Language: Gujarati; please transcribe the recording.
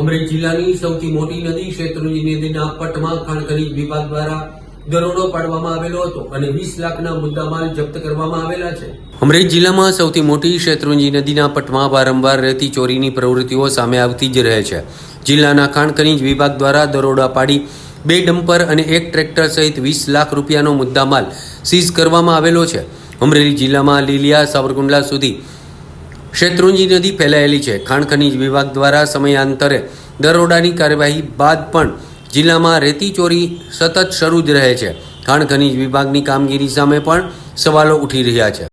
અમરેલી જિલ્લાની સૌથી મોટી નદી શેત્રુંજી નદીના પટમાં ખાણ ખનીજ વિભાગ દ્વારા દરોડો પાડવામાં આવેલો હતો અને વીસ લાખના મુદ્દામાલ જપ્ત કરવામાં આવેલા છે. અમરેલી જિલ્લામાં સૌથી મોટી શેત્રુંજી નદીના પટમાં વારંવાર રહેતી ચોરીની પ્રવૃત્તિઓ સામે આવતી જ રહે છે. જિલ્લાના ખાણ ખનીજ વિભાગ દ્વારા દરોડા પાડી બે ડમ્પર અને એક ટ્રેક્ટર સહિત વીસ લાખ રૂપિયાનો મુદ્દામાલ સીઝ કરવામાં આવેલો છે. અમરેલી જિલ્લામાં લીલિયા સાવરકુંડલા સુધી શેત્રુંજી નદી ફેલાયેલી છે. ખાણ ખનીજ વિભાગ દ્વારા સમયાંતરે દરોડાની કાર્યવાહી બાદ પણ જિલ્લામાં રેતી ચોરી સતત શરૂ જ રહે છે. ખાણ ખનીજ વિભાગની કામગીરી સામે પણ સવાલો ઉઠી રહ્યા છે.